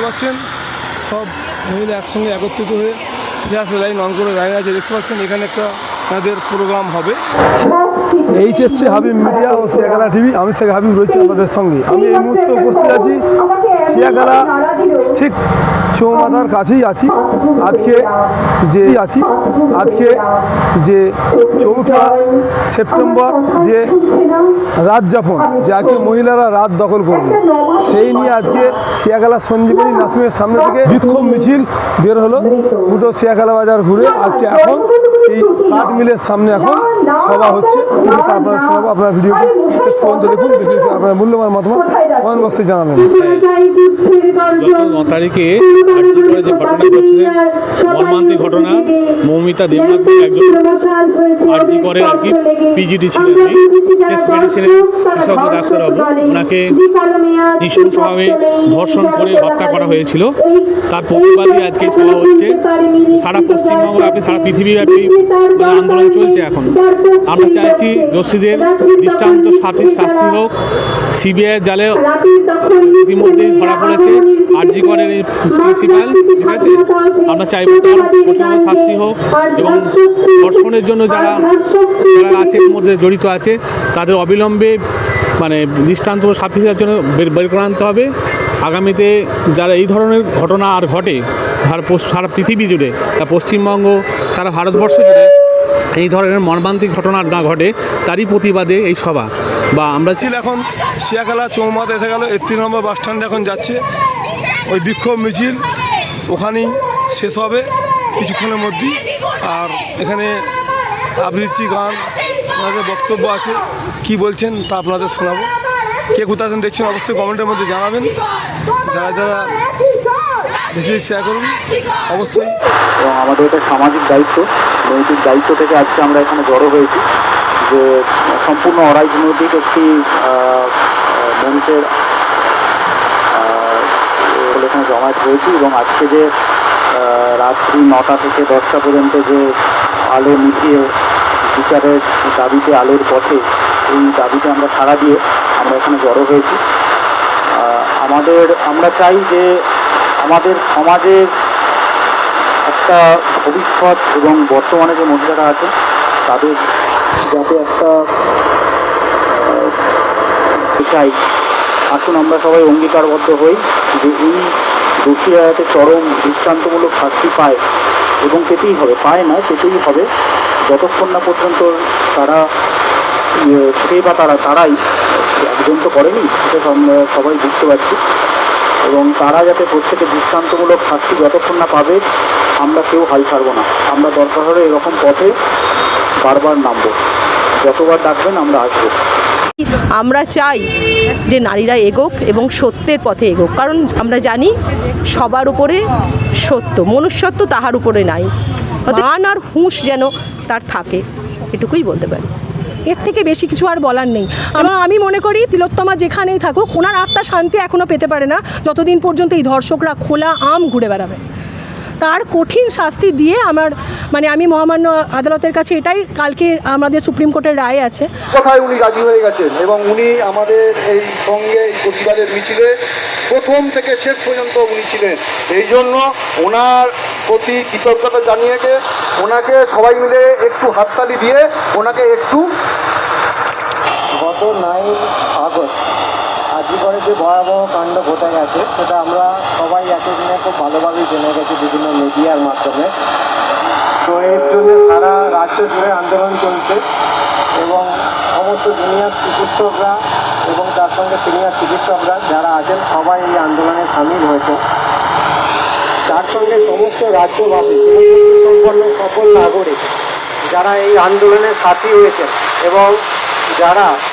দেখতে পাচ্ছেন? সব মহিলা একসঙ্গে একত্রিত হয়ে গ্যাস লাইন অন করে দাঁড়িয়ে আছে। দেখতে পাচ্ছেন, এখানে একটা তাদের প্রোগ্রাম হবে। এইচএসসি হাবিব মিডিয়া ও সিয়াগালা টিভি আমি শেখ হাবিব রয়েছি আমাদের সঙ্গে। আমি এই মুহূর্তে উপস্থিত আছি সিয়াগালা ঠিক চৌমাথার কাছেই আছি। আজকে যে আছি, আজকে যে চৌঠা সেপ্টেম্বর যে রাত যাপন, যে আজকে মহিলারা রাত দখল করবে, সেই নিয়ে আজকে সিয়াগালা সঞ্জীবনী নাসিমের সামনে থেকে বিক্ষোভ মিছিল বের হলো। পুরো সিয়াগালা বাজার ঘুরে, আজকে এখন সেই কাঠ মিলের সামনে এখন সভা হচ্ছে। আপনারা শোনাবো আপনার ভিডিওটি শেষ পর্যন্ত দেখুন বেশি বেশি আপনার মূল্যবান মতামত কমেন্ট বক্সে জানাবেন। ন তারিখে আর্জি করে যে ঘটনা ঘটছে মর্মান্তিক ঘটনা মৌমিতা দেবনাথ একজন আর্জি করে আর কি পিজিটি ছিলেন চেস্ট মেডিসিনের বিশেষজ্ঞ ডাক্তারবাবু ওনাকে নৃশংসভাবে ধর্ষণ করে হত্যা করা হয়েছিল। তার প্রতিবাদী আজকে সভা হচ্ছে। সারা পশ্চিমবঙ্গ ব্যাপী সারা পৃথিবীব্যাপী আন্দোলন চলছে এখন। আমরা চাইছি দোষীদের দৃষ্টান্ত শাস্তি শাস্তি হোক। সিবিআই জালে ইতিমধ্যেই ধরা পড়েছে। আরজি করের এই প্রিন্সিপাল ঠিক আছে? আমরা চাইব তার কঠিন শাস্তি হোক এবং ধর্ষণের জন্য যারা যারা আছে মধ্যে জড়িত আছে, তাদের অবিলম্বে মানে দৃষ্টান্ত দেওয়ার জন্য বের করে আনতে হবে। আগামীতে যারা এই ধরনের ঘটনা আর ঘটে সারা পৃথিবী জুড়ে, তা পশ্চিমবঙ্গ, সারা ভারতবর্ষ জুড়ে এই ধরনের মর্মান্তিক ঘটনা না ঘটে, তারই প্রতিবাদে এই সভা। বা আমরা ছিল এখন শিয়াখালা চৌমাথা এসে গেল একত্রিশ নম্বর বাস স্ট্যান্ডে এখন যাচ্ছে। ওই বিক্ষোভ মিছিল, ওখানেই শেষ হবে কিছুক্ষণের মধ্যেই। আর এখানে আবৃত্তি গান, ওনাদের বক্তব্য আছে, কি বলছেন তা আপনাদের শোনাবো। কে কোথায় দেখছেন, অবশ্যই কমেন্টের মধ্যে জানাবেন। যারা যারা বেশি বেশি শেয়ার করুন। অবশ্যই। এবং আমাদের এটা সামাজিক দায়িত্ব। নৈতিক দায়িত্ব থেকে আজকে আমরা এখানে জড়ো হয়েছি যে সম্পূর্ণ অরাজনৈতিক একটি মঞ্চের এখানে জমায়েত হয়েছি এবং আজকে যে রাত্রি নটা থেকে দশটা পর্যন্ত যে আলো মিটিয়ে বিচারের দাবিতে আলোর পথে এই দাবিতে আমরা সাড়া দিয়ে আমরা এখানে জড়ো হয়েছি। আমাদের, আমরা চাই যে আমাদের সমাজের একটা ভবিষ্যৎ এবং বর্তমানে যে মহিলারা আছে, তাদের যাতে একটা চাই। আসুন আমরা সবাই অঙ্গীকারবদ্ধ হই যে এই দোষীরা যাতে চরম দৃষ্টান্তমূলক শাস্তি পায় এবং পেতেই হবে। পায় না পেতেই হবে। যতক্ষণ না পর্যন্ত তারা সে বা তারা, তারাই একজন তো করেনি সেটা সবাই বুঝতে পারছি। এবং তারা যাতে প্রত্যেকে দৃষ্টান্তমূলক শাস্তি যতক্ষণ না পাবে, আমরা কেউ হাল ছাড়বো না। আমরা দরকার হলে এরকম পথে বারবার নামবো। যতবার ডাকবেন, আমরা আসব। আমরা চাই যে নারীরা এগোক এবং সত্যের পথে এগোক, কারণ আমরা জানি সবার উপরে সত্য, মনুষ্যত্ব তাহার উপরে নাই। মান আর হুঁশ যেন তার থাকে, এটুকুই বলতে পারি। এর থেকে বেশি কিছু আর বলার নেই। আমার আমি মনে করি তিলোত্তমা যেখানেই থাকুক, ওনার আত্মা শান্তি এখনও পেতে পারে না। যতদিন পর্যন্ত এই ধর্ষকরা খোলা আম ঘুরে বেড়াবে। তার কঠিন শাস্তি দিয়ে আমার মানে আমি মহামান্য আদালতের কাছে এটাই, কালকে আমাদের সুপ্রিম কোর্টের রায় আছে। কথায় উনি রাজি হয়ে গেছেন এবং উনি আমাদের এই সঙ্গে এই প্রতিবাদের মিছিলে প্রথম থেকে শেষ পর্যন্ত উনি ছিলেন। এই জন্য ওনার প্রতি কৃতজ্ঞতা জানিয়েছে ওনাকে সবাই মিলে একটু হাততালি দিয়ে ওনাকে একটু গত নাইন আগস্ট আজীবনে যে ভয়াবহ কাণ্ড ঘটে গেছে সেটা আমরা সবাই একই দিনে খুব ভালোভাবেই জেনে গেছি বিভিন্ন মিডিয়ার মাধ্যমে। তো এর জন্য সারা রাজ্য জুড়ে আন্দোলন চলছে এবং সমস্ত জুনিয়র চিকিৎসকরা এবং তার সঙ্গে সিনিয়র চিকিৎসকরা যারা আছেন, সবাই এই আন্দোলনে সামিল হয়েছে। তার সঙ্গে সমস্ত রাজ্যবাসী সম্পন্ন সকল নাগরিক যারা এই আন্দোলনের সাথী হয়েছেন এবং যারা